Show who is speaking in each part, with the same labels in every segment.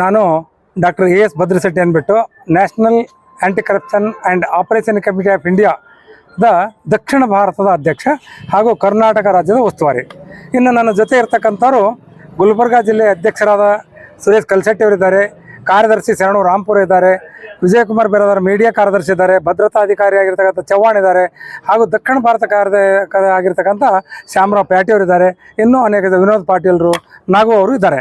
Speaker 1: ನಾನು doctor A S Bhadrashetti ಅಂದ್ಬಿಟ್ಟು national anti corruption and operation committee of India the ದಕ್ಷಿಣ ಭಾರತದ ಅಧ್ಯಕ್ಷ ಹಾಗೂ ಕರ್ನಾಟಕ ರಾಜ್ಯದ ಉಸ್ತುವಾರಿ. ಇನ್ನು ನನ್ನ ಜೊತೆ ಇರ್ತಕ್ಕಂಥವ್ರು ಗುಲ್ಬರ್ಗಾ ಜಿಲ್ಲೆ ಅಧ್ಯಕ್ಷರಾದ ಸುರೇಶ್ ಕಲ್ಶೆಟ್ಟಿ ಅವರಿದ್ದಾರೆ, ಕಾರ್ಯದರ್ಶಿ ಶರಣು ರಾಂಪುರ ಇದ್ದಾರೆ, ವಿಜಯಕುಮಾರ್ ಬೇರೆದವರ ಮೀಡಿಯಾ ಕಾರ್ಯದರ್ಶಿ ಇದ್ದಾರೆ, ಭದ್ರತಾ ಅಧಿಕಾರಿ ಆಗಿರ್ತಕ್ಕಂಥ ಚವ್ಹಾಣ್ ಇದ್ದಾರೆ ಹಾಗೂ ದಕ್ಷಿಣ ಭಾರತ ಕಾರ್ಯದ ಆಗಿರ್ತಕ್ಕಂಥ ಶ್ಯಾಮರಾವ್ ಪ್ಯಾಟಿಯವರಿದ್ದಾರೆ ಇನ್ನೂ ಅನೇಕ ವಿನೋದ್ ಪಾಟೀಲರು, ನಾಗು ಅವರು ಇದ್ದಾರೆ.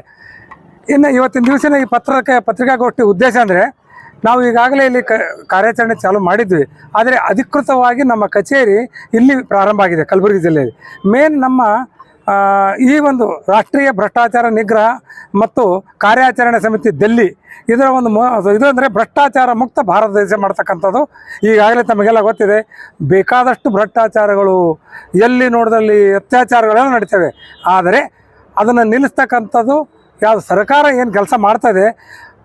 Speaker 1: ಇನ್ನು ಇವತ್ತಿನ ದಿವಸನ ಈ ಪತ್ರಕ್ಕೆ ಪತ್ರಿಕಾಗೋಷ್ಠಿ ಉದ್ದೇಶ ಅಂದರೆ ನಾವು ಈಗಾಗಲೇ ಇಲ್ಲಿ ಕಾರ್ಯಾಚರಣೆ ಚಾಲೂ ಮಾಡಿದ್ವಿ. ಆದರೆ ಅಧಿಕೃತವಾಗಿ ನಮ್ಮ ಕಚೇರಿ ಇಲ್ಲಿ ಪ್ರಾರಂಭ ಆಗಿದೆ, ಕಲಬುರಗಿ ಜಿಲ್ಲೆಯಲ್ಲಿ. ಮೇನ್ ನಮ್ಮ ಈ ಒಂದು ರಾಷ್ಟ್ರೀಯ ಭ್ರಷ್ಟಾಚಾರ ನಿಗ್ರಹ ಮತ್ತು ಕಾರ್ಯಾಚರಣೆ ಸಮಿತಿ ದೆಲ್ಲಿ. ಇದರ ಒಂದು ಇದು ಅಂದರೆ ಭ್ರಷ್ಟಾಚಾರ ಮುಕ್ತ ಭಾರತ ದೇಶ ಮಾಡ್ತಕ್ಕಂಥದ್ದು ಈಗಾಗಲೇ ತಮಗೆಲ್ಲ ಗೊತ್ತಿದೆ. ಬೇಕಾದಷ್ಟು ಭ್ರಷ್ಟಾಚಾರಗಳು ಎಲ್ಲಿ ನೋಡಿದಲ್ಲಿ ಅತ್ಯಾಚಾರಗಳೆಲ್ಲ ನಡೀತವೆ. ಆದರೆ ಅದನ್ನು ನಿಲ್ಲಿಸ್ತಕ್ಕಂಥದ್ದು ಯಾವುದು ಸರ್ಕಾರ ಏನು ಕೆಲಸ ಮಾಡ್ತದೆ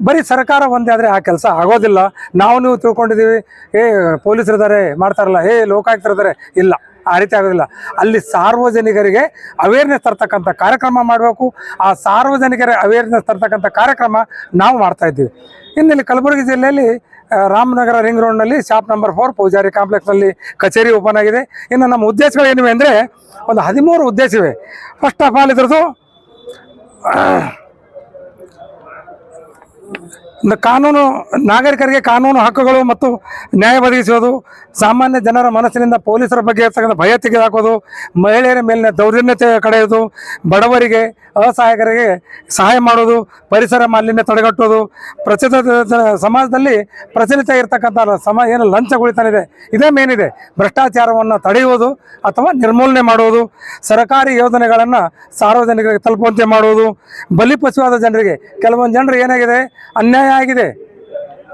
Speaker 1: ಬರೀ ಸರ್ಕಾರ ಒಂದೇ ಆದರೆ ಆ ಕೆಲಸ ಆಗೋದಿಲ್ಲ. ನಾವು ನೀವು ತಿಳ್ಕೊಂಡಿದ್ದೀವಿ, ಏ ಪೊಲೀಸರಿದ್ದಾರೆ ಮಾಡ್ತಾರಲ್ಲ, ಏ ಲೋಕಾಯುಕ್ತರಿದ್ದಾರೆ ಇಲ್ಲ, ಆ ರೀತಿ ಆಗೋದಿಲ್ಲ. ಅಲ್ಲಿ ಸಾರ್ವಜನಿಕರಿಗೆ ಅವೇರ್ನೆಸ್ ತರ್ತಕ್ಕಂಥ ಕಾರ್ಯಕ್ರಮ ಮಾಡಬೇಕು, ಆ ಸಾರ್ವಜನಿಕರ ಅವೇರ್ನೆಸ್ ತರ್ತಕ್ಕಂಥ ಕಾರ್ಯಕ್ರಮ ನಾವು ಮಾಡ್ತಾ ಇದ್ದೀವಿ. ಇನ್ನು ಇಲ್ಲಿ ಕಲಬುರಗಿ ಜಿಲ್ಲೆಯಲ್ಲಿ ರಾಮನಗರ ರಿಂಗ್ ರೋಡ್ನಲ್ಲಿ ಶಾಪ್ ನಂಬರ್ ಫೋರ್ ಪೂಜಾರಿ ಕಾಂಪ್ಲೆಕ್ಸ್ನಲ್ಲಿ ಕಚೇರಿ ಓಪನ್ ಆಗಿದೆ. ಇನ್ನು ನಮ್ಮ ಉದ್ದೇಶಗಳು ಏನಿವೆ ಅಂದರೆ, ಒಂದು ಹದಿಮೂರು ಉದ್ದೇಶ ಇವೆ ಫಸ್ಟ್ ಆಫ್ ಆಲ್ ಇದ್ರದ್ದು ಕಾನೂನು, ನಾಗರಿಕರಿಗೆ ಕಾನೂನು ಹಕ್ಕುಗಳು ಮತ್ತು ನ್ಯಾಯ ಒದಗಿಸೋದು ಸಾಮಾನ್ಯ ಜನರ ಮನಸ್ಸಿನಿಂದ ಪೊಲೀಸರ ಬಗ್ಗೆ ಇರ್ತಕ್ಕಂಥ ಭಯ ತೆಗೆದುಹಾಕೋದು ಮಹಿಳೆಯರ ಮೇಲಿನ ದೌರ್ಜನ್ಯತೆ ಕಡೆಯೋದು ಬಡವರಿಗೆ, ಅಸಹಾಯಕರಿಗೆ ಸಹಾಯ ಮಾಡೋದು ಪರಿಸರ ಮಾಲಿನ್ಯ ತಡೆಗಟ್ಟೋದು ಪ್ರಚಲಿತ ಸಮಾಜದಲ್ಲಿ ಪ್ರಚಲಿತ ಇರತಕ್ಕಂಥ ಸಮ, ಏನು ಲಂಚ ಇದೆ ಇದೇ. ಮೇನಿದೆ ಭ್ರಷ್ಟಾಚಾರವನ್ನು ತಡೆಯುವುದು ಅಥವಾ ನಿರ್ಮೂಲನೆ ಮಾಡುವುದು, ಸರ್ಕಾರಿ ಯೋಜನೆಗಳನ್ನು ಸಾರ್ವಜನಿಕರಿಗೆ ತಲುಪುವಂತೆ ಮಾಡುವುದು, ಬಲಿಪಶುವಾದ ಜನರಿಗೆ, ಕೆಲವೊಂದು ಜನರು ಏನಾಗಿದೆ? ಅನ್ಯಾಯ ಆಗಿದೆ.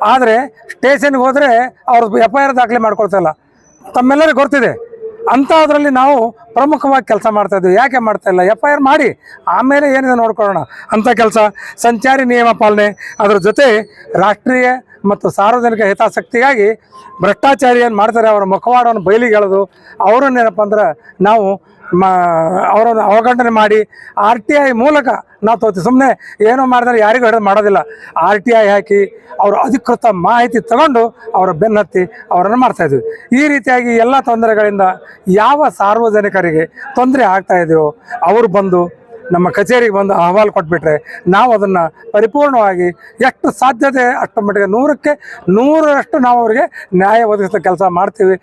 Speaker 1: ಆದರೆ ಸ್ಟೇಷನ್ಗೆ ಹೋದರೆ ಅವ್ರ ಎಫ್ ಐ ಆರ್ ದಾಖಲೆ ಮಾಡ್ಕೊಳ್ತಾಯಿಲ್ಲ ತಮ್ಮೆಲ್ಲರಿಗೂ ಗೊತ್ತಿದೆ. ಅಂಥದ್ರಲ್ಲಿ ನಾವು ಪ್ರಮುಖವಾಗಿ ಕೆಲಸ ಮಾಡ್ತಾ ಇದ್ವಿ ಯಾಕೆ ಮಾಡ್ತಾ ಇಲ್ಲ? ಎಫ್ ಐ ಆರ್ ಮಾಡಿ. ಆಮೇಲೆ ಏನಿದೆ ನೋಡ್ಕೊಳ್ಳೋಣ. ಅಂಥ ಕೆಲಸ. ಸಂಚಾರಿ ನಿಯಮ ಪಾಲನೆ. ಅದರ ಜೊತೆ ರಾಷ್ಟ್ರೀಯ ಮತ್ತು ಸಾರ್ವಜನಿಕ ಹಿತಾಸಕ್ತಿಗಾಗಿ ಭ್ರಷ್ಟಾಚಾರಿ ಏನು ಮಾಡ್ತಾರೆ, ಅವರ ಮುಖವಾಡವನ್ನು ಬಯಲಿಗೆ ಎಳೆದು ಅವರನ್ನೇನಪ್ಪ ಅಂದ್ರೆ ನಾವು ಮ, ಅವರನ್ನು ಅವಗಣನೆ ಮಾಡಿ ಆರ್ ಟಿ ಐ ಮೂಲಕ ನಾವು ತೋತಿ ಸುಮ್ಮನೆ ಏನೋ ಮಾಡಿದ್ರೆ ಯಾರಿಗೂ ಹಿಡಿದು ಮಾಡೋದಿಲ್ಲ. ಆರ್ ಟಿ ಐ ಹಾಕಿ ಅವರು ಅಧಿಕೃತ ಮಾಹಿತಿ ತಗೊಂಡು ಅವರ ಬೆನ್ನತ್ತಿ ಅವರನ್ನು ಮಾಡ್ತಾಯಿದ್ವಿ ಈ ರೀತಿಯಾಗಿ ಎಲ್ಲ ತೊಂದರೆಗಳಿಂದ ಯಾವ ಸಾರ್ವಜನಿಕರಿಗೆ ತೊಂದರೆ ಆಗ್ತಾ ಇದೆಯೋ, ಅವರು ಬಂದು ನಮ್ಮ ಕಚೇರಿಗೆ ಬಂದು ಅಹವಾಲು ಕೊಟ್ಬಿಟ್ರೆ ನಾವು ಅದನ್ನು ಪರಿಪೂರ್ಣವಾಗಿ ಎಷ್ಟು ಸಾಧ್ಯತೆ ಅಷ್ಟು ಮಟ್ಟಿಗೆ ನೂರಕ್ಕೆ ನೂರರಷ್ಟು ನಾವು ಅವರಿಗೆ ನ್ಯಾಯ ಒದಗಿಸೋ ಕೆಲಸ ಮಾಡ್ತೀವಿ.